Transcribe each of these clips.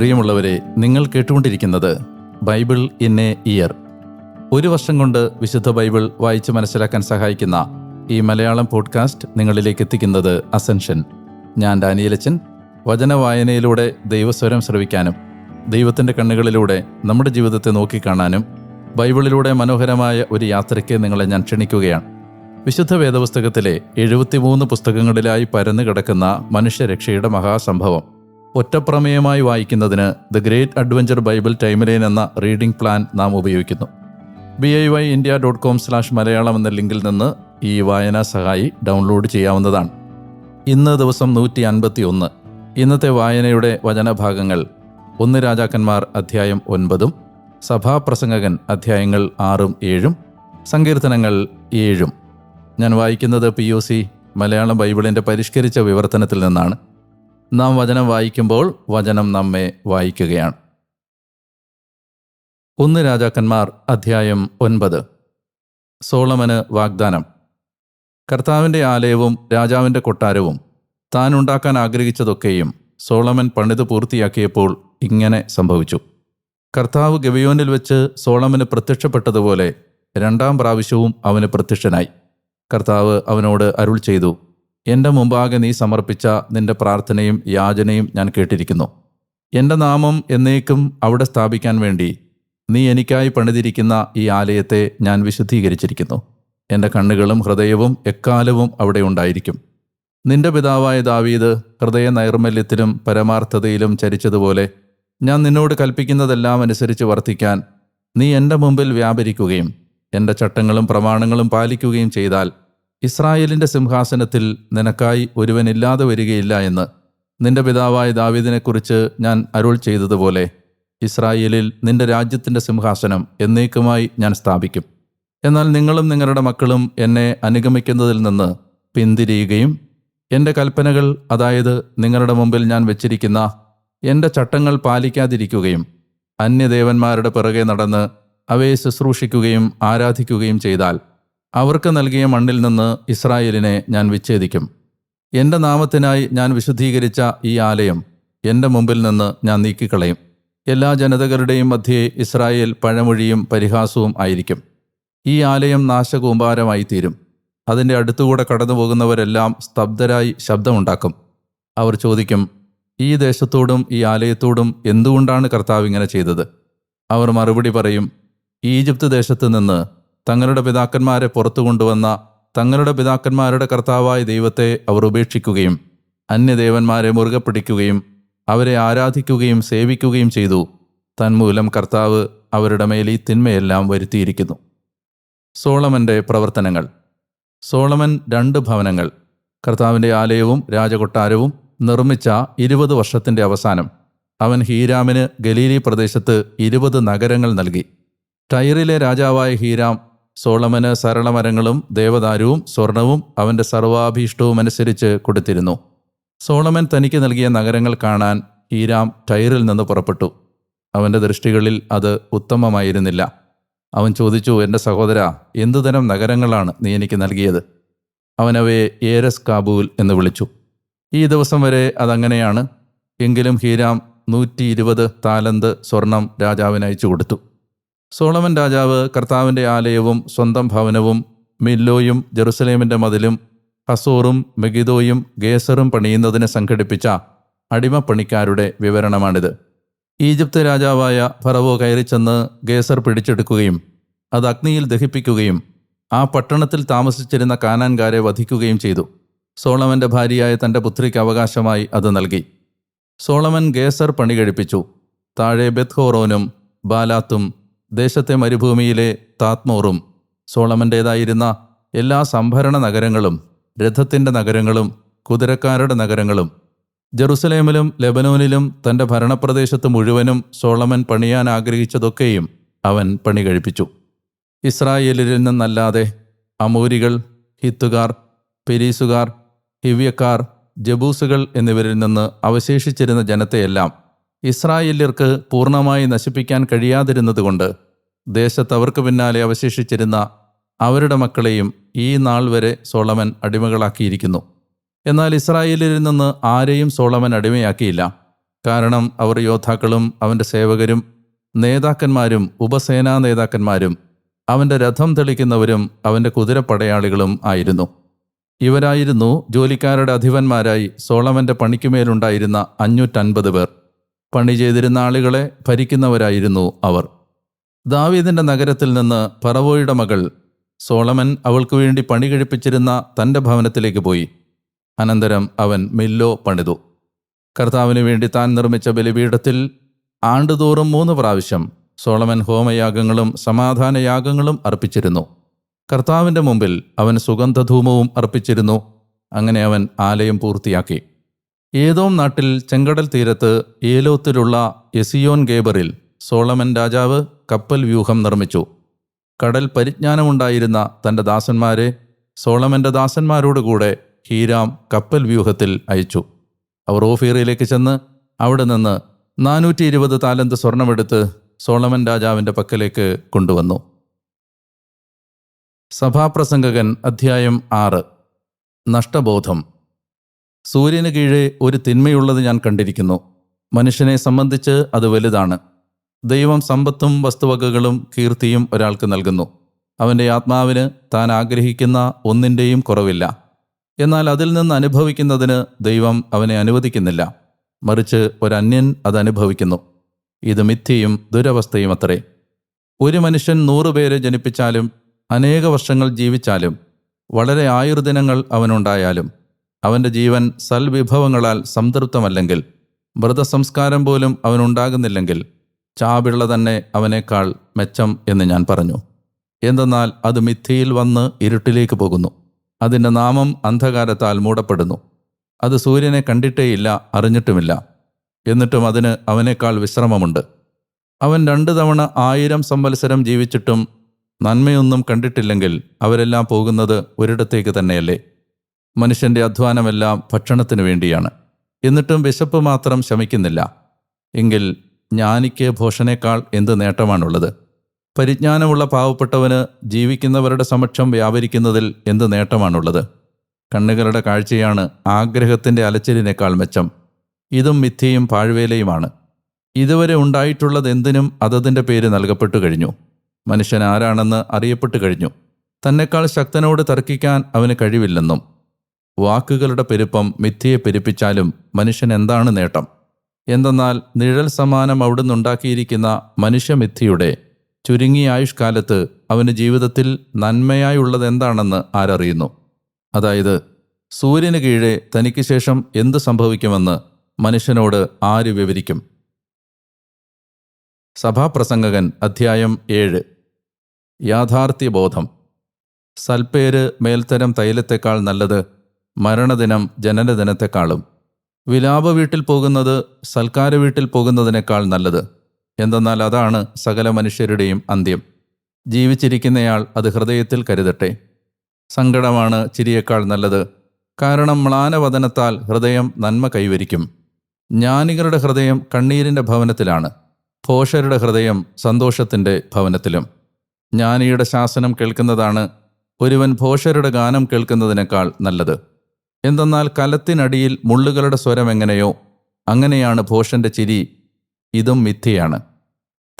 പ്രിയമുള്ളവരെ നിങ്ങൾ കേട്ടുകൊണ്ടിരിക്കുന്നത് ബൈബിൾ ഇൻ എ ഇയർ. ഒരു വർഷം കൊണ്ട് വിശുദ്ധ ബൈബിൾ വായിച്ച് മനസ്സിലാക്കാൻ സഹായിക്കുന്ന ഈ മലയാളം പോഡ്കാസ്റ്റ് നിങ്ങളിലേക്ക് എത്തിക്കുന്നത് അസെൻഷൻ. ഞാൻ ഡാനിയലച്ചൻ. വചന വായനയിലൂടെ ദൈവസ്വരം ശ്രവിക്കാനും ദൈവത്തിന്റെ കണ്ണുകളിലൂടെ നമ്മുടെ ജീവിതത്തെ നോക്കിക്കാണാനും ബൈബിളിലൂടെ മനോഹരമായ ഒരു യാത്രയ്ക്ക് നിങ്ങളെ ഞാൻ ക്ഷണിക്കുകയാണ്. വിശുദ്ധ വേദപുസ്തകത്തിലെ എഴുപത്തിമൂന്ന് പുസ്തകങ്ങളിലായി പരന്നു കിടക്കുന്ന മനുഷ്യരക്ഷയുടെ മഹാസംഭവം. ഒറ്റപ്രമേയമായി വായിക്കുന്നതിന് the great adventure Bible timeline എന്ന റീഡിംഗ് പ്ലാൻ നാം ഉപയോഗിക്കുന്നു. B I Y India dot com slash Malayalam എന്ന ലിങ്കിൽ നിന്ന് ഈ വായനാ സഹായി ഡൗൺലോഡ് ചെയ്യാവുന്നതാണ്. ഇന്ന് ദിവസം നൂറ്റി അൻപത്തി ഒന്ന് ഇന്നത്തെ വായനയുടെ വചനഭാഗങ്ങൾ ഒന്ന് രാജാക്കന്മാർ അധ്യായം ഒൻപതും സഭാപ്രസംഗകൻ അധ്യായങ്ങൾ ആറും ഏഴും സങ്കീർത്തനങ്ങൾ ഏഴും. ഞാൻ വായിക്കുന്നത് പി ഒ സി മലയാളം ബൈബിളിന്റെ പരിഷ്കരിച്ച വിവർത്തനത്തിൽ നിന്നാണ്. നാം വചനം വായിക്കുമ്പോൾ വചനം നമ്മെ വായിക്കുകയാണ്. ഒന്ന് രാജാക്കന്മാർ അധ്യായം ഒൻപത്. സോളമന് വാഗ്ദാനം. കർത്താവിന്റെ ആലയവും രാജാവിന്റെ കൊട്ടാരവും താൻ ഉണ്ടാക്കാൻ ആഗ്രഹിച്ചതൊക്കെയും സോളമൻ പണിത് പൂർത്തിയാക്കിയപ്പോൾ ഇങ്ങനെ സംഭവിച്ചു. കർത്താവ് ഗവിയോനിൽ വെച്ച് സോളമന് പ്രത്യക്ഷപ്പെട്ടതുപോലെ രണ്ടാം പ്രാവശ്യവും അവന് പ്രത്യക്ഷനായി. കർത്താവ് അവനോട് അരുൾ ചെയ്തു എന്റെ മുമ്പാകെ നീ സമർപ്പിച്ച നിന്റെ പ്രാർത്ഥനയും യാചനയും ഞാൻ കേട്ടിരിക്കുന്നു. എന്റെ നാമം എന്നേക്കും അവിടെ സ്ഥാപിക്കാൻ വേണ്ടി നീ എനിക്കായി പണിതിരിക്കുന്ന ഈ ആലയത്തെ ഞാൻ വിശുദ്ധീകരിച്ചിരിക്കുന്നു. എന്റെ കണ്ണുകളും ഹൃദയവും എക്കാലവും അവിടെ ഉണ്ടായിരിക്കും. നിന്റെ പിതാവായ ദാവീദ് ഹൃദയ നൈർമല്യത്തിലും പരമാർത്ഥതയിലും ചരിച്ചതുപോലെ ഞാൻ നിന്നോട് കൽപ്പിക്കുന്നതെല്ലാം അനുസരിച്ച് വർത്തിക്കാൻ നീ എന്റെ മുമ്പിൽ വ്യാപരിക്കുകയും എന്റെ ചട്ടങ്ങളും പ്രമാണങ്ങളും പാലിക്കുകയും ചെയ്താൽ ഇസ്രായേലിന്റെ സിംഹാസനത്തിൽ നിനക്കായി ഒരുവനില്ലാതെ വരികയില്ല എന്ന് നിന്റെ പിതാവായ ദാവീദിനെക്കുറിച്ച് ഞാൻ അരുൾ ചെയ്തതുപോലെ ഇസ്രായേലിൽ നിന്റെ രാജ്യത്തിന്റെ സിംഹാസനം എന്നേക്കുമായി ഞാൻ സ്ഥാപിക്കും. എന്നാൽ നിങ്ങളും നിങ്ങളുടെ മക്കളും എന്നെ അനുഗമിക്കുന്നതിൽ നിന്ന് പിന്തിരിയുകയും എന്റെ കൽപ്പനകൾ അതായത് നിങ്ങളുടെ മുമ്പിൽ ഞാൻ വെച്ചിരിക്കുന്ന എന്റെ ചട്ടങ്ങൾ പാലിക്കാതിരിക്കുകയും അന്യദേവന്മാരുടെ പിറകെ നടന്ന് അവയെ ശുശ്രൂഷിക്കുകയും ആരാധിക്കുകയും ചെയ്താൽ അവർക്ക് നൽകിയ മണ്ണിൽ നിന്ന് ഇസ്രായേലിനെ ഞാൻ വിച്ഛേദിക്കും. എന്റെ നാമത്തിനായി ഞാൻ വിശുദ്ധീകരിച്ച ഈ ആലയം എന്റെ മുമ്പിൽ നിന്ന് ഞാൻ നീക്കിക്കളയും. എല്ലാ ജനതകളുടെയും മധ്യേ ഇസ്രായേൽ പഴമൊഴിയും പരിഹാസവും ആയിരിക്കും. ഈ ആലയം നാശകൂമ്പാരമായി തീരും അതിന്റെ അടുത്തുകൂടെ കടന്നു പോകുന്നവരെല്ലാം സ്തബ്ധരായി ശബ്ദമുണ്ടാക്കും. അവർ ചോദിക്കും ഈ ദേശത്തോടും ഈ ആലയത്തോടും എന്തുകൊണ്ടാണ് കർത്താവ് ഇങ്ങനെ ചെയ്തത്? അവർ മറുപടി പറയും ഈജിപ്ത് ദേശത്ത് നിന്ന് തങ്ങളുടെ പിതാക്കന്മാരെ പുറത്തു കൊണ്ടുവന്ന തങ്ങളുടെ പിതാക്കന്മാരുടെ കർത്താവായ ദൈവത്തെ അവർ ഉപേക്ഷിക്കുകയും അന്യദേവന്മാരെ മുറുകെ പിടിക്കുകയും അവരെ ആരാധിക്കുകയും സേവിക്കുകയും ചെയ്തു. തന്മൂലം കർത്താവ് അവരുടെ മേൽ ഈ തിന്മയെല്ലാം വരുത്തിയിരിക്കുന്നു. സോളമന്റെ പ്രവർത്തനങ്ങൾ. സോളമൻ രണ്ട് ഭവനങ്ങൾ. കർത്താവിന്റെ ആലയവും രാജകൊട്ടാരവും നിർമ്മിച്ച ഇരുപത് വർഷത്തിന്റെ അവസാനം അവൻ ഹീരാമിന് ഗലീലി പ്രദേശത്ത് ഇരുപത് നഗരങ്ങൾ നൽകി. ടൈറിലെ രാജാവായ ഹീരാം സോളമന് സരളമരങ്ങളും ദേവദാരുവും സ്വർണവും അവന്റെ സർവാഭീഷ്ടവും അനുസരിച്ച് കൊടുത്തിരുന്നു. സോളമൻ തനിക്ക് നൽകിയ നഗരങ്ങൾ കാണാൻ ഹീരാം ടൈറിൽ നിന്ന് പുറപ്പെട്ടു. അവന്റെ ദൃഷ്ടികളിൽ അത് ഉത്തമമായിരുന്നില്ല. അവൻ ചോദിച്ചു എന്റെ സഹോദര എന്തുതരം നഗരങ്ങളാണ് നീ എനിക്ക് നൽകിയത്? അവനവയെ ഏരസ് കാബൂൽ എന്ന് വിളിച്ചു. ഈ ദിവസം വരെ അതങ്ങനെയാണ്. എങ്കിലും ഹീരാം നൂറ്റി ഇരുപത് താലന്ത് സ്വർണം രാജാവിന് അയച്ചു കൊടുത്തു. സോളമൻ രാജാവ് കർത്താവിന്റെ ആലയവും സ്വന്തം ഭവനവും മില്ലോയും ജെറുസലേമിന്റെ മതിലും ഹസോറും മെഗിദോയും ഗേസറും പണിയുന്നതിന് സംഘടിപ്പിച്ച അടിമപ്പണിക്കാരുടെ വിവരണമാണിത്. ഈജിപ്ത് രാജാവായ ഫറവോ കയറിച്ചെന്ന് ഗേസർ പിടിച്ചെടുക്കുകയും അത് അഗ്നിയിൽ ദഹിപ്പിക്കുകയും ആ പട്ടണത്തിൽ താമസിച്ചിരുന്ന കാനാൻകാരെ വധിക്കുകയും ചെയ്തു. സോളമന്റെ ഭാര്യയായ തന്റെ പുത്രിക്ക് അവകാശമായി അത് നൽകി. സോളമൻ ഗേസർ പണി കഴിപ്പിച്ചു താഴെ ബെത്ഹോറോനും ബാലാത്തും ദേശത്തെ മരുഭൂമിയിലെ താത്മോറും സോളമന്റേതായിരുന്ന എല്ലാ സംഭരണ നഗരങ്ങളും രഥത്തിന്റെ നഗരങ്ങളും കുതിരക്കാരുടെ നഗരങ്ങളും ജെറുസലേമിലും ലെബനോനിലും തന്റെ ഭരണപ്രദേശത്ത് മുഴുവനും സോളമൻ പണിയാൻ ആഗ്രഹിച്ചതൊക്കെയും അവൻ പണി കഴിപ്പിച്ചു. ഇസ്രായേലിൽ നിന്നല്ലാതെ അമൂരികൾ ഹിത്തുകാർ പെരീസുകാർ ഹിവ്യക്കാർ ജബൂസുകൾ എന്നിവരിൽ നിന്ന് അവശേഷിച്ചിരുന്ന ജനത്തെയെല്ലാം ഇസ്രായേല്യർക്ക് പൂർണമായി നശിപ്പിക്കാൻ കഴിയാതിരുന്നതുകൊണ്ട് ദേശത്ത് അവർക്ക് പിന്നാലെ അവശേഷിച്ചിരുന്ന അവരുടെ മക്കളെയും ഈ നാൾ വരെ സോളമൻ അടിമകളാക്കിയിരിക്കുന്നു. എന്നാൽ ഇസ്രായേലിൽ നിന്ന് ആരെയും സോളമൻ അടിമയാക്കിയില്ല. കാരണം അവർ യോദ്ധാക്കളും അവന്റെ സേവകരും നേതാക്കന്മാരും ഉപസേനാ നേതാക്കന്മാരും അവന്റെ രഥം തെളിക്കുന്നവരും അവന്റെ കുതിരപ്പടയാളികളും ആയിരുന്നു. ഇവരായിരുന്നു ജോലിക്കാരുടെ അധിപന്മാരായി സോളമന്റെ പണിക്കുമേലുണ്ടായിരുന്ന അഞ്ഞൂറ്റൻപത് പേർ. പണി ചെയ്തിരുന്ന ആളുകളെ ഭരിക്കുന്നവരായിരുന്നു അവർ. ദാവീദിന്റെ നഗരത്തിൽ നിന്ന് പറവോയുടെ മകൾ സോളമൻ അവൾക്കു വേണ്ടി പണി കഴിപ്പിച്ചിരുന്ന തന്റെ ഭവനത്തിലേക്ക് പോയി. അനന്തരം അവൻ മില്ലോ പണിതു. കർത്താവിന് വേണ്ടി താൻ നിർമ്മിച്ച ബലിപീഠത്തിൽ ആണ്ടുതോറും മൂന്ന് പ്രാവശ്യം സോളമൻ ഹോമയാഗങ്ങളും സമാധാനയാഗങ്ങളും അർപ്പിച്ചിരുന്നു. കർത്താവിന്റെ മുമ്പിൽ അവൻ സുഗന്ധധൂമവും അർപ്പിച്ചിരുന്നു. അങ്ങനെ അവൻ ആലയം പൂർത്തിയാക്കി. ഏതോം നാട്ടിൽ ചെങ്കടൽ തീരത്ത് ഏലോത്തിലുള്ള എസിയോൻ ഗേബറിൽ സോളമൻ രാജാവ് കപ്പൽ വ്യൂഹം നിർമ്മിച്ചു. കടൽ പരിജ്ഞാനമുണ്ടായിരുന്ന തന്റെ ദാസന്മാരെ സോളമന്റെ ദാസന്മാരോടുകൂടെ ഹീരാം കപ്പൽ വ്യൂഹത്തിൽ അയച്ചു. അവർ ഓഫീറിയിലേക്ക് ചെന്ന് അവിടെ നിന്ന് നാനൂറ്റി ഇരുപത് താലന്ത് സ്വർണമെടുത്ത് സോളമൻ രാജാവിന്റെ പക്കലേക്ക് കൊണ്ടുവന്നു. സഭാപ്രസംഗകൻ അധ്യായം ആറ്. നഷ്ടബോധം. സൂര്യന് കീഴേ ഒരു തിന്മയുള്ളത് ഞാൻ കണ്ടിരിക്കുന്നു. മനുഷ്യനെ സംബന്ധിച്ച് അത് വലുതാണ്. ദൈവം സമ്പത്തും വസ്തുവകകളും കീർത്തിയും ഒരാൾക്ക് നൽകുന്നു. അവന്റെ ആത്മാവിന് താൻ ആഗ്രഹിക്കുന്ന ഒന്നിന്റെയും കുറവില്ല. എന്നാൽ അതിൽ നിന്ന് അനുഭവിക്കുന്നതിന് ദൈവം അവനെ അനുവദിക്കുന്നില്ല. മറിച്ച് ഒരന്യൻ അത് അനുഭവിക്കുന്നു. ഇത് മിഥ്യയും ദുരവസ്ഥയും അത്രേ. ഒരു മനുഷ്യൻ നൂറുപേരെ ജനിപ്പിച്ചാലും അനേക വർഷങ്ങൾ ജീവിച്ചാലും വളരെ ആയുർദിനങ്ങൾ അവനുണ്ടായാലും അവന്റെ ജീവൻ സൽവിഭവങ്ങളാൽ സംതൃപ്തമല്ലെങ്കിൽ മൃതസംസ്കാരം പോലും അവനുണ്ടാകുന്നില്ലെങ്കിൽ ചാപിള്ള തന്നെ അവനേക്കാൾ മെച്ചം എന്ന് ഞാൻ പറഞ്ഞു. എന്തെന്നാൽ അത് മിഥ്യയിൽ വന്ന് ഇരുട്ടിലേക്ക് പോകുന്നു. അതിന്റെ നാമം അന്ധകാരത്താൽ മൂടപ്പെടുന്നു. അത് സൂര്യനെ കണ്ടിട്ടേയില്ല അറിഞ്ഞിട്ടുമില്ല. എന്നിട്ടും അതിന് അവനേക്കാൾ വിശ്രമമുണ്ട്. അവൻ രണ്ടു തവണ ആയിരം സംവത്സരം ജീവിച്ചിട്ടും നന്മയൊന്നും കണ്ടിട്ടില്ലെങ്കിൽ അവരെല്ലാം പോകുന്നത് ഒരിടത്തേക്ക് തന്നെയല്ലേ? മനുഷ്യന്റെ അധ്വാനമെല്ലാം ഭക്ഷണത്തിനു വേണ്ടിയാണ്. എന്നിട്ടും വിശപ്പ് മാത്രം ശമിക്കുന്നില്ല. എങ്കിൽ ജ്ഞാനിക്ക് ഭോഷനേക്കാൾ എന്ത് നേട്ടമാണുള്ളത്? പരിജ്ഞാനമുള്ള പാവപ്പെട്ടവന് ജീവിക്കുന്നവരുടെ സമക്ഷം വ്യാപരിക്കുന്നതിൽ എന്ത് നേട്ടമാണുള്ളത്? കണ്ണുകളുടെ കാഴ്ചയാണ് ആഗ്രഹത്തിന്റെ അലച്ചിലിനേക്കാൾ മെച്ചം. ഇതും മിഥ്യയും പാഴ്വേലയുമാണ്. ഇതുവരെ ഉണ്ടായിട്ടുള്ളത് എന്തിനും അതതിന്റെ പേര് നൽകപ്പെട്ടു കഴിഞ്ഞു. മനുഷ്യൻ ആരാണെന്ന് അറിയപ്പെട്ടു കഴിഞ്ഞു. തന്നെക്കാൾ ശക്തനോട് തർക്കിക്കാൻ അവന് കഴിവില്ലെന്നും. വാക്കുകളുടെ പെരുപ്പം മിഥ്യയെ പെരുപ്പിച്ചാലും മനുഷ്യൻ എന്താണ് നേട്ടം? എന്തെന്നാൽ നിഴൽ സമാനം അവിടുന്ന് ഉണ്ടാക്കിയിരിക്കുന്ന മനുഷ്യമിഥ്യയുടെ ചുരുങ്ങിയ ആയുഷ്കാലത്ത് അവന് ജീവിതത്തിൽ നന്മയായുള്ളത് എന്താണെന്ന് ആരറിയുന്നു? അതായത് സൂര്യന് കീഴെ തനിക്ക് ശേഷം എന്ത് സംഭവിക്കുമെന്ന് മനുഷ്യനോട് ആര് വിവരിക്കും? സഭാപ്രസംഗകൻ അധ്യായം ഏഴ്. യാഥാർത്ഥ്യബോധം. സൽപ്പേര് മേൽത്തരം തൈലത്തെക്കാൾ നല്ലത് മരണദിനം ജനനദിനത്തെക്കാളും. വിലാപ വീട്ടിൽ പോകുന്നത് സൽക്കാര വീട്ടിൽ പോകുന്നതിനേക്കാൾ നല്ലത്. എന്തെന്നാൽ അതാണ് സകല മനുഷ്യരുടെയും അന്ത്യം. ജീവിച്ചിരിക്കുന്നയാൾ അത് ഹൃദയത്തിൽ കരുതട്ടെ. സങ്കടമാണ് ചിരിയേക്കാൾ നല്ലത്. കാരണം മ്ലാനവദനത്താൽ ഹൃദയം നന്മ കൈവരിക്കും. ജ്ഞാനികളുടെ ഹൃദയം കണ്ണീരിന്റെ ഭവനത്തിലാണ്. ഭോഷരുടെ ഹൃദയം സന്തോഷത്തിന്റെ ഭവനത്തിലും. ജ്ഞാനിയുടെ ശാസനം കേൾക്കുന്നതാണ് ഒരുവൻ ഭോഷരുടെ ഗാനം കേൾക്കുന്നതിനേക്കാൾ നല്ലത്. എന്തെന്നാൽ കലത്തിനടിയിൽ മുള്ളുകളുടെ സ്വരം എങ്ങനെയോ അങ്ങനെയാണ് ഭോഷന്റെ ചിരി. ഇതും മിഥ്യയാണ്.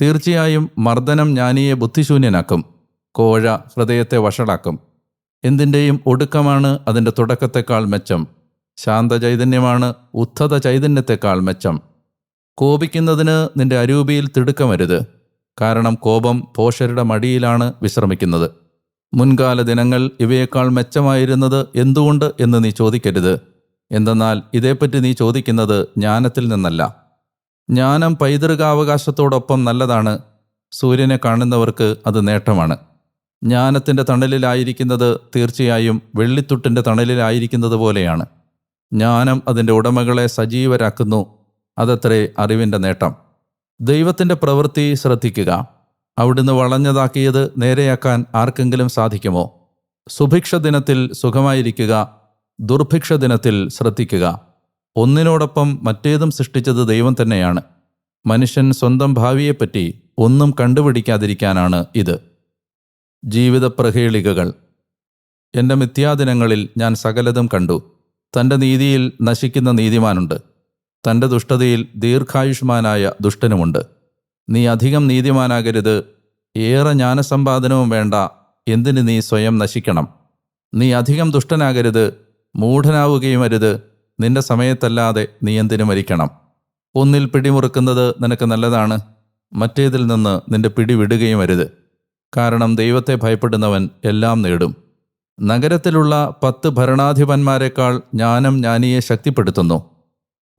തീർച്ചയായും മർദ്ദനം ജ്ഞാനിയെ ബുദ്ധിശൂന്യനാക്കും. കോഴ ഹൃദയത്തെ വഷളാക്കും. എന്തിന്റെയും ഒടുക്കമാണ് അതിന്റെ തുടക്കത്തെക്കാൾ മെച്ചം. ശാന്ത ചൈതന്യമാണ് ഉദ്ധത ചൈതന്യത്തെക്കാൾ മെച്ചം. കോപിക്കുന്നതിന് നിന്റെ അരൂപിയിൽ തിടുക്കമരുത്. കാരണം കോപം പോഷരുടെ മടിയിലാണ് വിശ്രമിക്കുന്നത്. മുൻകാല ദിനങ്ങൾ ഇവയേക്കാൾ മെച്ചമായിരുന്നത് എന്തുകൊണ്ട് എന്ന് നീ ചോദിക്കരുത്. എന്തെന്നാൽ ഇതേപ്പറ്റി നീ ചോദിക്കുന്നത് ജ്ഞാനത്തിൽ നിന്നല്ല. ജ്ഞാനം പൈതൃകാവകാശത്തോടൊപ്പം നല്ലതാണ്. സൂര്യനെ കാണുന്നവർക്ക് അത് നേട്ടമാണ്. ജ്ഞാനത്തിന്റെ തണലിലായിരിക്കുന്നത് തീർച്ചയായും വെള്ളിത്തുട്ടിന്റെ തണലിലായിരിക്കുന്നത് പോലെയാണ്. ജ്ഞാനം അതിന്റെ ഉടമകളെ സജീവരാക്കുന്നു. അതത്രേ അറിവിന്റെ നേട്ടം. ദൈവത്തിന്റെ പ്രവൃത്തി ശ്രദ്ധിക്കുക. അവിടുന്ന് വളഞ്ഞതാക്കിയത് നേരെയാക്കാൻ ആർക്കെങ്കിലും സാധിക്കുമോ? സുഭിക്ഷ ദിനത്തിൽ സുഖമായിരിക്കുക ദുർഭിക്ഷ ദിനത്തിൽ ശ്രദ്ധിക്കുക. ഒന്നിനോടൊപ്പം മറ്റേതും സൃഷ്ടിച്ചത് ദൈവം തന്നെയാണ്. മനുഷ്യൻ സ്വന്തം ഭാവിയെപ്പറ്റി ഒന്നും കണ്ടുപിടിക്കാതിരിക്കാനാണ് ഇത്. ജീവിത പ്രഹേളികകൾ എന്റെ മിഥ്യാദിനങ്ങളിൽ ഞാൻ സകലതും കണ്ടു. തന്റെ നീതിയിൽ നശിക്കുന്ന നീതിമാനുണ്ട്. തന്റെ ദുഷ്ടതയിൽ ദീർഘായുഷ്മാനായ ദുഷ്ടനുമുണ്ട്. നീ അധികം നീതിമാനാകരുത്. ഏറെ ജ്ഞാനസമ്പാദനവും വേണ്ട. എന്തിന് നീ സ്വയം നശിക്കണം? നീ അധികം ദുഷ്ടനാകരുത്. മൂഢനാവുകയും അരുത് നിന്റെ സമയത്തല്ലാതെ നീ എന്തിനു മരിക്കണം? ഒന്നിൽ പിടിമുറുക്കുന്നത് നിനക്ക് നല്ലതാണ്. മറ്റേതിൽ നിന്ന് നിന്റെ പിടി വിടുകയും അരുത് കാരണം ദൈവത്തെ ഭയപ്പെടുന്നവൻ എല്ലാം നേടും. നഗരത്തിലുള്ള പത്ത് ഭരണാധിപന്മാരെക്കാൾ ജ്ഞാനം ജ്ഞാനിയെ ശക്തിപ്പെടുത്തുന്നു.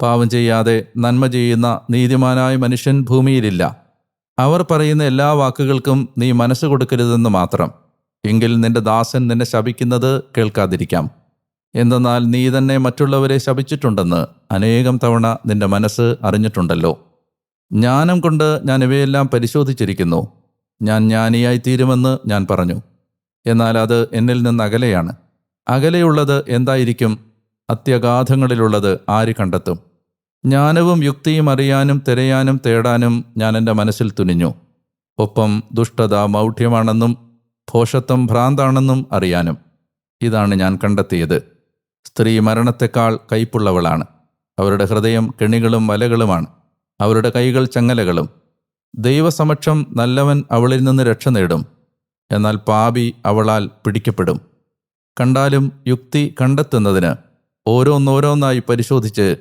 പാവം ചെയ്യാതെ നന്മ ചെയ്യുന്ന നീതിമാനായ മനുഷ്യൻ ഭൂമിയിലില്ല. അവർ പറയുന്ന എല്ലാ വാക്കുകൾക്കും നീ മനസ്സ് കൊടുക്കരുതെന്ന് മാത്രം. എങ്കിൽ നിന്റെ ദാസൻ നിന്നെ ശപിക്കുന്നത് കേൾക്കാതിരിക്കാം. എന്തെന്നാൽ നീ തന്നെ മറ്റുള്ളവരെ ശപിച്ചിട്ടുണ്ടെന്ന് അനേകം തവണ നിന്റെ മനസ്സ് അറിഞ്ഞിട്ടുണ്ടല്ലോ. ജ്ഞാനം കൊണ്ട് ഞാൻ ഇവയെല്ലാം പരിശോധിച്ചിരിക്കുന്നു. ഞാൻ ജ്ഞാനിയായി തീരുമെന്ന് ഞാൻ പറഞ്ഞു. എന്നാൽ അത് എന്നിൽ നിന്ന് അകലെയാണ്. അകലെയുള്ളത് എന്തായിരിക്കും? അത്യഗാധങ്ങളിലുള്ളത് ആര് കണ്ടെത്തും? ജ്ഞാനവും യുക്തിയും അറിയാനും തിരയാനും തേടാനും ഞാൻ എന്റെ മനസ്സിൽ തുനിഞ്ഞു. ഒപ്പം ദുഷ്ടത മൗഢ്യമാണെന്നും ഭോഷത്വം ഭ്രാന്താണെന്നും അറിയാനും. ഇതാണ് ഞാൻ കണ്ടെത്തിയത്. സ്ത്രീ മരണത്തെക്കാൾ കയ്പുള്ളവളാണ്. അവരുടെ ഹൃദയം കെണികളും വലകളുമാണ്. അവരുടെ കൈകൾ ചങ്ങലകളും. ദൈവസമക്ഷം നല്ലവൻ അവളിൽ നിന്ന് രക്ഷ നേടും. എന്നാൽ പാപി അവളാൽ പിടിക്കപ്പെടും. കണ്ടാലും യുക്തി കണ്ടെത്തുന്നതിന് ഓരോന്നോരോന്നായി പരിശോധിച്ച്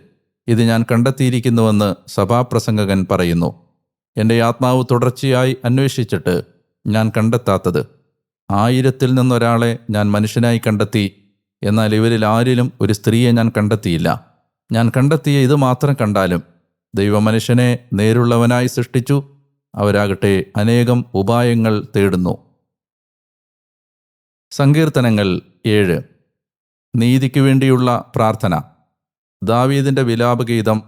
ഇത് ഞാൻ കണ്ടെത്തിയിരിക്കുന്നുവെന്ന് സഭാപ്രസംഗകൻ പറയുന്നു. എന്റെ ആത്മാവ് തുടർച്ചയായി അന്വേഷിച്ചിട്ട് ഞാൻ കണ്ടെത്താത്തത്. ആയിരത്തിൽ നിന്നൊരാളെ ഞാൻ മനുഷ്യനായി കണ്ടെത്തി എന്നാൽ ഇവരിൽ ആരിലും ഒരു സ്ത്രീയെ ഞാൻ കണ്ടെത്തിയില്ല. ഞാൻ കണ്ടെത്തിയ ഇത് മാത്രം കണ്ടാലും ദൈവമനുഷ്യനെ നേരുള്ളവനായി സൃഷ്ടിച്ചു അവരാകട്ടെ അനേകം ഉപായങ്ങൾ തേടുന്നു. സങ്കീർത്തനങ്ങൾ ഏഴ്. നീതിക്ക് വേണ്ടിയുള്ള പ്രാർത്ഥന. ദാവീദിന്റെ വിലാപഗീതം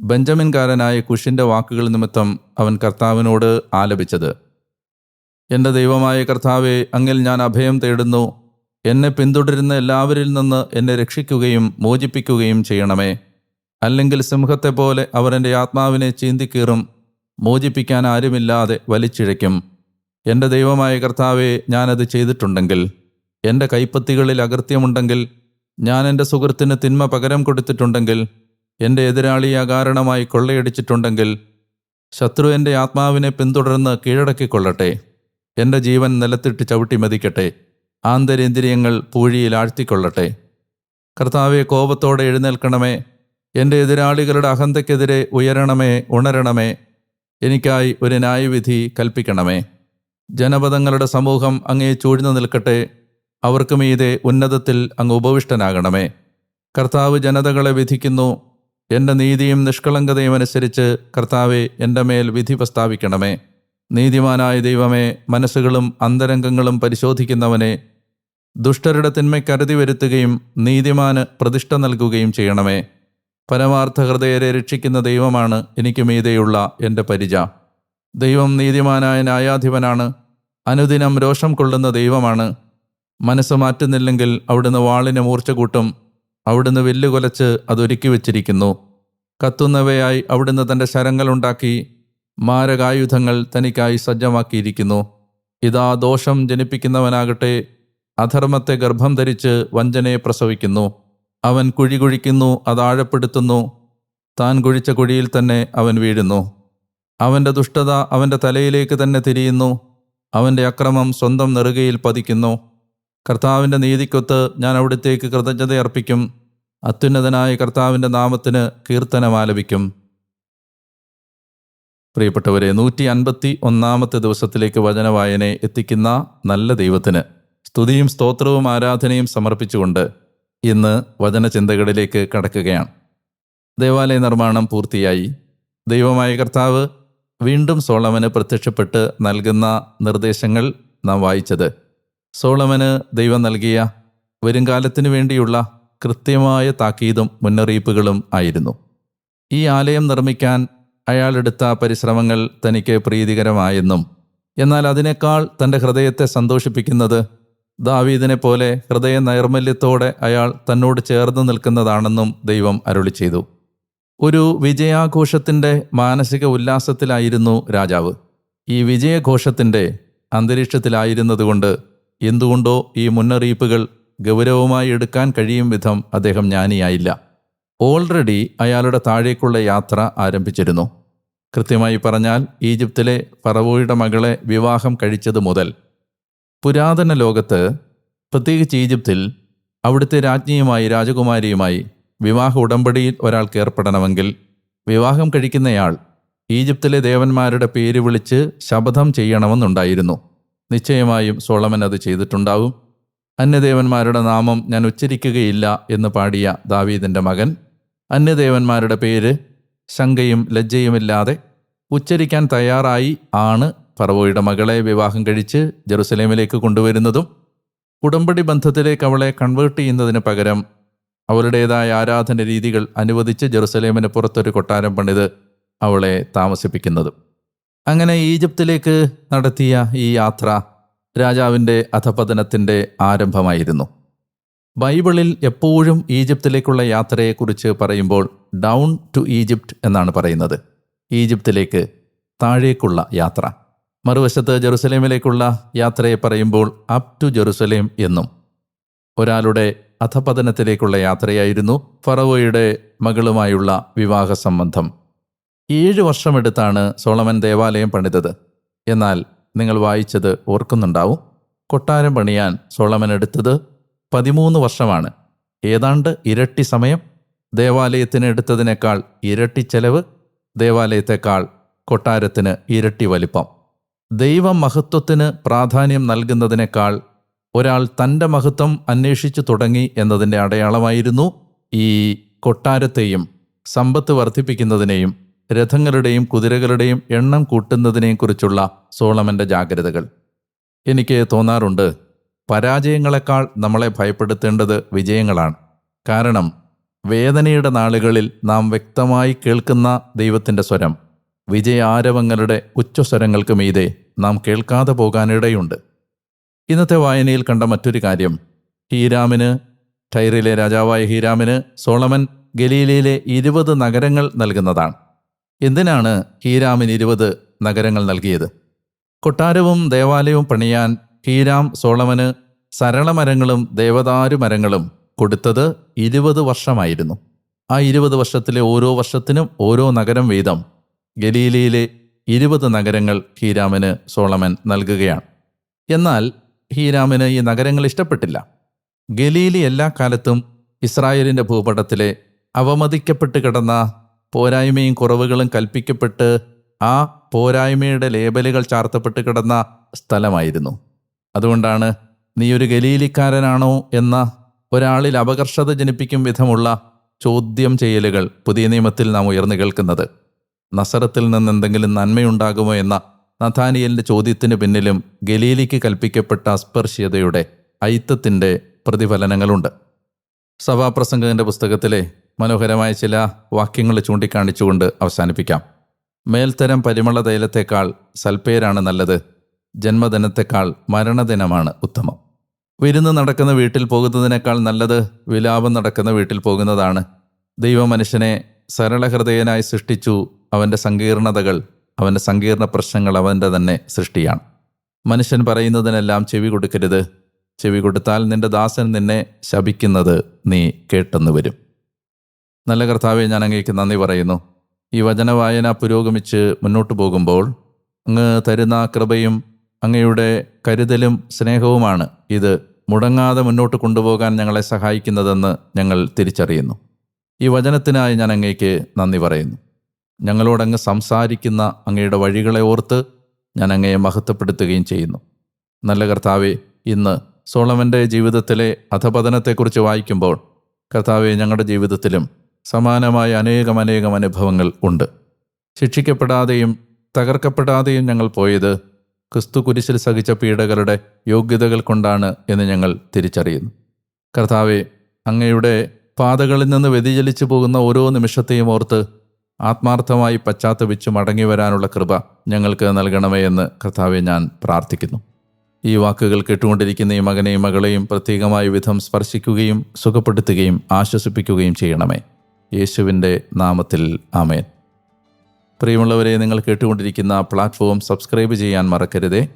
ബെഞ്ചമിൻകാരനായ കുഷിന്റെ വാക്കുകൾ നിമിത്തം അവൻ കർത്താവിനോട് ആലപിച്ചത്. എന്റെ ദൈവമായ കർത്താവെ അങ്ങിൽ ഞാൻ അഭയം തേടുന്നു. എന്നെ പിന്തുടരുന്ന എല്ലാവരിൽ നിന്ന് എന്നെ രക്ഷിക്കുകയും മോചിപ്പിക്കുകയും ചെയ്യണമേ. അല്ലെങ്കിൽ സിംഹത്തെ പോലെ അവർ എന്റെ ആത്മാവിനെ ചീന്തിക്കീറും മോചിപ്പിക്കാൻ ആരുമില്ലാതെ വലിച്ചിഴയ്ക്കും. എന്റെ ദൈവമായ കർത്താവെ ഞാനത് ചെയ്തിട്ടുണ്ടെങ്കിൽ എന്റെ കൈപ്പത്തികളിൽ അകൃത്യമുണ്ടെങ്കിൽ ഞാൻ എന്റെ സുഹൃത്തിന് തിന്മ പകരം കൊടുത്തിട്ടുണ്ടെങ്കിൽ എന്റെ എതിരാളി അകാരണമായി കൊള്ളയടിച്ചിട്ടുണ്ടെങ്കിൽ ശത്രു എന്റെ ആത്മാവിനെ പിന്തുടർന്ന് കീഴടക്കിക്കൊള്ളട്ടെ. എന്റെ ജീവൻ നിലത്തിട്ട് ചവിട്ടി മതിക്കട്ടെ. ആന്തരേന്ദ്രിയങ്ങൾ പൂഴിയിൽ ആഴ്ത്തിക്കൊള്ളട്ടെ. കർത്താവെ കോപത്തോടെ എഴുന്നേൽക്കണമേ. എന്റെ എതിരാളികളുടെ അഹന്തയ്ക്കെതിരെ ഉയരണമേ ഉണരണമേ. എനിക്കായി ഒരു ന്യായവിധി കൽപ്പിക്കണമേ. ജനപദങ്ങളുടെ സമൂഹം അങ്ങേ ചൂഴ്ന്നു നിൽക്കട്ടെ. അവർക്ക് മീതെ ഉന്നതത്തിൽ അങ്ങ് ഉപവിഷ്ടനാകണമേ. കർത്താവ് ജനതകളെ വിധിക്കുന്നു. എന്റെ നീതിയും നിഷ്കളങ്കതയും അനുസരിച്ച് കർത്താവെ എന്റെ മേൽ വിധി പ്രസ്താവിക്കണമേ. നീതിമാനായ ദൈവമേ മനസ്സുകളും അന്തരംഗങ്ങളും പരിശോധിക്കുന്നവനെ ദുഷ്ടരുടെ തിന്മയ്ക്കരുതി വരുത്തുകയും നീതിമാന് പ്രതിഷ്ഠ നൽകുകയും ചെയ്യണമേ. പരമാർത്ഥ ഹൃദയരെ രക്ഷിക്കുന്ന ദൈവമാണ് എനിക്ക് മീതെയുള്ള എന്റെ പരിച. ദൈവം നീതിമാനായ ന്യായാധിപനാണ്. അനുദിനം രോഷം കൊള്ളുന്ന ദൈവമാണ്. മനസ്സ് മാറ്റുന്നില്ലെങ്കിൽ അവിടുന്ന് വാളിനെ മൂർച്ച കൂട്ടും. അവിടുന്ന് വെല്ലുകൊലച്ച് അതൊരുക്കി വച്ചിരിക്കുന്നു. കത്തുന്നവയായി അവിടുന്ന് തന്റെ ശരങ്ങളുണ്ടാക്കി മാരകായുധങ്ങൾ തനിക്കായി സജ്ജമാക്കിയിരിക്കുന്നു. ഇതാ ദോഷം ജനിപ്പിക്കുന്നവനാകട്ടെ അധർമ്മത്തെ ഗർഭം ധരിച്ച് വഞ്ചനയെ പ്രസവിക്കുന്നു. അവൻ കുഴി കുഴിക്കുന്നു അത് ആഴപ്പെടുത്തുന്നു. താൻ കുഴിച്ച കുഴിയിൽ തന്നെ അവൻ വീഴുന്നു. അവന്റെ ദുഷ്ടത അവന്റെ തലയിലേക്ക് തന്നെ തിരിയുന്നു. അവന്റെ അക്രമം സ്വന്തം നെറുകയിൽ പതിക്കുന്നു. കർത്താവിന്റെ നീതിക്കൊത്ത് ഞാൻ അവിടുത്തേക്ക് കൃതജ്ഞത അർപ്പിക്കും. അത്യുന്നതനായ കർത്താവിന്റെ നാമത്തിന് കീർത്തനമാലപിക്കും പ്രിയപ്പെട്ടവരെ നൂറ്റി അൻപത്തി ഒന്നാമത്തെ ദിവസത്തിലേക്ക് വചനവായനെ എത്തിക്കുന്ന നല്ല ദൈവത്തിന് സ്തുതിയും സ്തോത്രവും ആരാധനയും സമർപ്പിച്ചുകൊണ്ട് ഇന്ന് വചനചിന്തകളിലേക്ക് കടക്കുകയാണ്. ദേവാലയ നിർമ്മാണം പൂർത്തിയായി. ദൈവമായ കർത്താവ് വീണ്ടും സോളമന് പ്രത്യക്ഷപ്പെട്ട് നൽകുന്ന നിർദ്ദേശങ്ങൾ നാം വായിച്ചത്. സോളമന് ദൈവം നൽകിയ വരുംകാലത്തിനു വേണ്ടിയുള്ള കൃത്യമായ താക്കീതും മുന്നറിയിപ്പുകളും ആയിരുന്നു. ഈ ആലയം നിർമ്മിക്കാൻ അയാളെടുത്ത പരിശ്രമങ്ങൾ തനിക്ക് പ്രീതികരമായെന്നും എന്നാൽ അതിനേക്കാൾ തന്റെ ഹൃദയത്തെ സന്തോഷിപ്പിക്കുന്നത് ദാവീദിനെ പോലെ ഹൃദയ നൈർമല്യത്തോടെ അയാൾ തന്നോട് ചേർന്ന് നിൽക്കുന്നതാണെന്നും ദൈവം അരുളി ചെയ്തു. ഒരു വിജയാഘോഷത്തിന്റെ മാനസിക ഉല്ലാസത്തിലായിരുന്നു രാജാവ്. ഈ വിജയഘോഷത്തിന്റെ അന്തരീക്ഷത്തിലായിരുന്നതുകൊണ്ട് എന്തുകൊണ്ടോ ഈ മുന്നറിയിപ്പുകൾ ഗൗരവമായി എടുക്കാൻ കഴിയും വിധം അദ്ദേഹം ജ്ഞാനിയായില്ല. ഓൾറെഡി അയാളുടെ താഴേക്കുള്ള യാത്ര ആരംഭിച്ചിരുന്നു. കൃത്യമായി പറഞ്ഞാൽ ഈജിപ്തിലെ ഫറവോയുടെ മകളെ വിവാഹം കഴിച്ചത് മുതൽ. പുരാതന ലോകത്ത് പ്രത്യേകിച്ച് ഈജിപ്തിൽ അവിടുത്തെ രാജ്ഞിയുമായി രാജകുമാരിയുമായി വിവാഹ ഉടമ്പടിയിൽ ഒരാൾക്ക് ഏർപ്പെടണമെങ്കിൽ വിവാഹം കഴിക്കുന്നയാൾ ഈജിപ്തിലെ ദേവന്മാരുടെ പേര് വിളിച്ച് ശപഥം ചെയ്യണമെന്നുണ്ടായിരുന്നു. നിശ്ചയമായും സോളമൻ അത് ചെയ്തിട്ടുണ്ടാവും. അന്യദേവന്മാരുടെ നാമം ഞാൻ ഉച്ചരിക്കുകയില്ല എന്ന് പാടിയ ദാവീദിന്റെ മകൻ. അന്യദേവന്മാരുടെ പേര് ശങ്കയും ലജ്ജയുമില്ലാതെ ഉച്ചരിക്കാൻ തയ്യാറായി ആണ് ഫറവോയുടെ മകളെ വിവാഹം കഴിച്ച് ജെറുസലേമിലേക്ക് കൊണ്ടുവരുന്നതും ഉടമ്പടി ബന്ധത്തിലേക്ക് അവളെ കൺവേർട്ട് ചെയ്യുന്നതിന് പകരം അവളുടേതായ ആരാധന രീതികൾ അനുവദിച്ച് ജെറുസലേമിന് പുറത്തൊരു കൊട്ടാരം പണിത് അവളെ താമസിപ്പിക്കുന്നതും. അങ്ങനെ ഈജിപ്തിലേക്ക് നടത്തിയ ഈ യാത്ര രാജാവിന്റെ അധപതനത്തിന്റെ ആരംഭമായിരുന്നു. ബൈബിളിൽ എപ്പോഴും ഈജിപ്തിലേക്കുള്ള യാത്രയെക്കുറിച്ച് പറയുമ്പോൾ ഡൗൺ ടു ഈജിപ്റ്റ് എന്നാണ് പറയുന്നത്. ഈജിപ്തിലേക്ക് താഴേക്കുള്ള യാത്ര. മറുവശത്ത് ജെറുസലേമിലേക്കുള്ള യാത്രയെ പറയുമ്പോൾ അപ് ടു ജെറുസലേം എന്നും ഒരാളുടെ അധപതനത്തിലേക്കുള്ള യാത്രയായിരുന്നു ഫറവോയുടെ മകളുമായുള്ള വിവാഹ സംബന്ധം ഏഴ് വർഷമെടുത്താണ് സോളമൻ ദേവാലയം പണിതത്. എന്നാൽ നിങ്ങൾ വായിച്ചത് ഓർക്കുന്നുണ്ടാവും. കൊട്ടാരം പണിയാൻ സോളമൻ എടുത്തത് പതിമൂന്ന് വർഷമാണ്. ഏതാണ്ട് ഇരട്ടി സമയം ദേവാലയത്തിന് എടുത്തതിനേക്കാൾ ഇരട്ടി ചെലവ് ദേവാലയത്തെക്കാൾ കൊട്ടാരത്തിന് ഇരട്ടി വലിപ്പം. ദൈവ മഹത്വത്തിന് പ്രാധാന്യം നൽകുന്നതിനേക്കാൾ ഒരാൾ തന്റെ മഹത്വം അന്വേഷിച്ചു തുടങ്ങി എന്നതിന്റെ അടയാളമായിരുന്നു ഈ കൊട്ടാരത്തെയും സമ്പത്ത് വർദ്ധിപ്പിക്കുന്നതിനെയും രഥങ്ങളുടെയും കുതിരകളുടെയും എണ്ണം കൂട്ടുന്നതിനെയും കുറിച്ചുള്ള സോളമന്റെ ജാഗ്രതകൾ. എനിക്ക് തോന്നാറുണ്ട് പരാജയങ്ങളെക്കാൾ നമ്മളെ ഭയപ്പെടുത്തേണ്ടത് വിജയങ്ങളാണ്. കാരണം വേദനയുടെ നാളുകളിൽ നാം വ്യക്തമായി കേൾക്കുന്ന ദൈവത്തിന്റെ സ്വരം വിജയാരവങ്ങളുടെ ഉച്ചസ്വരങ്ങൾക്ക് മീതെ നാം കേൾക്കാതെ പോകാനിടയുണ്ട്. ഇന്നത്തെ വായനയിൽ കണ്ട മറ്റൊരു കാര്യം ഹീരാമിന് ടൈറിലെ രാജാവായ ഹീരാമിന് സോളമൻ ഗലീലയിലെ ഇരുപത് നഗരങ്ങൾ നൽകുന്നതാണ്. എന്തിനാണ് ഹീരാമിന് ഇരുപത് നഗരങ്ങൾ നൽകിയത്? കൊട്ടാരവും ദേവാലയവും പണിയാൻ ഹീരാം സോളമന് സരളമരങ്ങളും ദേവദാരുമരങ്ങളും കൊടുത്തത് ഇരുപത് വർഷമായിരുന്നു. ആ ഇരുപത് വർഷത്തിലെ ഓരോ വർഷത്തിനും ഓരോ നഗരം വീതം ഗലീലയിലെ ഇരുപത് നഗരങ്ങൾ ഹീരാമിന് സോളമൻ നൽകുകയാണ്. എന്നാൽ ഹീരാമിന് ഈ നഗരങ്ങൾ ഇഷ്ടപ്പെട്ടില്ല. ഗലീലി എല്ലാ കാലത്തും ഇസ്രായേലിന്റെ ഭൂപടത്തിലെ അവമതിക്കപ്പെട്ട് കിടന്ന പോരായ്മയും കുറവുകളും കൽപ്പിക്കപ്പെട്ട് ആ പോരായ്മയുടെ ലേബലുകൾ ചാർത്തപ്പെട്ട് കിടന്ന സ്ഥലമായിരുന്നു. അതുകൊണ്ടാണ് നീ ഒരു ഗലീലിക്കാരനാണോ എന്ന ഒരാളിൽ അപകർഷത ജനിപ്പിക്കും വിധമുള്ള ചോദ്യം ചെയ്യലുകൾ പുതിയ നിയമത്തിൽ നാം ഉയർന്നു കേൾക്കുന്നത്. നസറത്തിൽ നിന്ന് എന്തെങ്കിലും നന്മയുണ്ടാകുമോ എന്ന നഥാനിയലിന്റെ ചോദ്യത്തിന് പിന്നിലും ഗലീലിക്ക് കൽപ്പിക്കപ്പെട്ട അസ്പർശ്യതയുടെ ഐത്തത്തിന്റെ പ്രതിഫലനങ്ങളുണ്ട്. സഭാപ്രസംഗത്തിന്റെ പുസ്തകത്തിലെ മനോഹരമായ ചില വാക്യങ്ങൾ ചൂണ്ടിക്കാണിച്ചുകൊണ്ട് അവസാനിപ്പിക്കാം. മേൽത്തരം പരിമള തൈലത്തേക്കാൾ സൽപ്പേരാണ് നല്ലത്. ജന്മദിനത്തെക്കാൾ മരണദിനമാണ് ഉത്തമം. വിരുന്ന് നടക്കുന്ന വീട്ടിൽ പോകുന്നതിനേക്കാൾ നല്ലത് വിലാപം നടക്കുന്ന വീട്ടിൽ പോകുന്നതാണ്. ദൈവമനുഷ്യനെ സരളഹൃദയനായി സൃഷ്ടിച്ചു അവന്റെ സങ്കീർണതകൾ അവന്റെ സങ്കീർണ പ്രശ്നങ്ങൾ അവന്റെ തന്നെ സൃഷ്ടിയാണ്. മനുഷ്യൻ പറയുന്നതിനെല്ലാം ചെവി കൊടുക്കരുത്. ചെവി കൊടുത്താൽ നിന്റെ ദാസൻ നിന്നെ ശപിക്കുന്നത് നീ കേട്ടെന്ന് വരും. നല്ല കർത്താവെ ഞാൻ അങ്ങേക്ക് നന്ദി പറയുന്നു. ഈ വചനവായന പുരോഗമിച്ച് മുന്നോട്ട് പോകുമ്പോൾ അങ്ങ് തരുന്ന കൃപയും അങ്ങയുടെ കരുതലും സ്നേഹവുമാണ് ഇത് മുടങ്ങാതെ മുന്നോട്ട് കൊണ്ടുപോകാൻ ഞങ്ങളെ സഹായിക്കുന്നതെന്ന് ഞങ്ങൾ തിരിച്ചറിയുന്നു. ഈ വചനത്തിനായി ഞാൻ അങ്ങേക്ക് നന്ദി പറയുന്നു. ഞങ്ങളോടങ്ങ് സംസാരിക്കുന്ന അങ്ങയുടെ വഴികളെ ഓർത്ത് ഞാൻ അങ്ങയെ മഹത്വപ്പെടുത്തുകയും ചെയ്യുന്നു. നല്ല കർത്താവെ ഇന്ന് സോളമന്റെ ജീവിതത്തിലെ അധപതനത്തെക്കുറിച്ച് വായിക്കുമ്പോൾ കർത്താവെ ഞങ്ങളുടെ ജീവിതത്തിലും സമാനമായ അനേകം അനേകം അനുഭവങ്ങൾ ഉണ്ട്. ശിക്ഷിക്കപ്പെടാതെയും തകർക്കപ്പെടാതെയും ഞങ്ങൾ പോയത് ക്രിസ്തു കുരിശിൽ സഹിച്ച പീഡകളുടെ യോഗ്യതകൾ കൊണ്ടാണ് എന്ന് ഞങ്ങൾ തിരിച്ചറിയുന്നു. കർത്താവെ അങ്ങയുടെ പാതകളിൽ നിന്ന് വ്യതിചലിച്ചു പോകുന്ന ഓരോ നിമിഷത്തെയും ഓർത്ത് ആത്മാർത്ഥമായി പശ്ചാത്തപിച്ച് മടങ്ങി വരാനുള്ള കൃപ ഞങ്ങൾക്ക് നൽകണമേ എന്ന് കർത്താവെ ഞാൻ പ്രാർത്ഥിക്കുന്നു. ഈ വാക്കുകൾ കേട്ടുകൊണ്ടിരിക്കുന്ന ഈ മകനെയും മകളെയും പ്രത്യേകമായ വിധം സ്പർശിക്കുകയും സുഖപ്പെടുത്തുകയും ആശ്വസിപ്പിക്കുകയും ചെയ്യണമേ. യേശുവിന്റെ നാമത്തിൽ ആമേൻ. പ്രിയമുള്ളവരെ നിങ്ങൾ കേട്ടുകൊണ്ടിരിക്കുന്ന പ്ലാറ്റ്ഫോം സബ്സ്ക്രൈബ് ചെയ്യാൻ മറക്കരുതേ.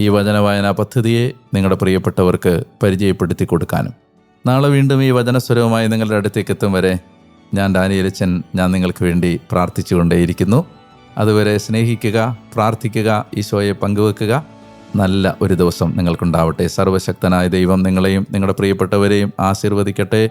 ഈ വചനവായന പദ്ധതിയെ നിങ്ങളുടെ പ്രിയപ്പെട്ടവർക്ക് പരിചയപ്പെടുത്തി കൊടുക്കാനും. നാളെ വീണ്ടും ഈ വചനസ്വരവുമായി നിങ്ങളുടെ അടുത്തേക്ക് എത്തും വരെ ഞാൻ ഡാനിയലച്ചൻ ഞാൻ നിങ്ങൾക്ക് വേണ്ടി പ്രാർത്ഥിച്ചുകൊണ്ടേയിരിക്കുന്നു. അതുവരെ സ്നേഹിക്കുക പ്രാർത്ഥിക്കുക ഈശോയെ പങ്കുവെക്കുക. നല്ല ഒരു ദിവസം നിങ്ങൾക്കുണ്ടാവട്ടെ. സർവശക്തനായ ദൈവം നിങ്ങളെയും നിങ്ങളുടെ പ്രിയപ്പെട്ടവരെയും ആശീർവദിക്കട്ടെ.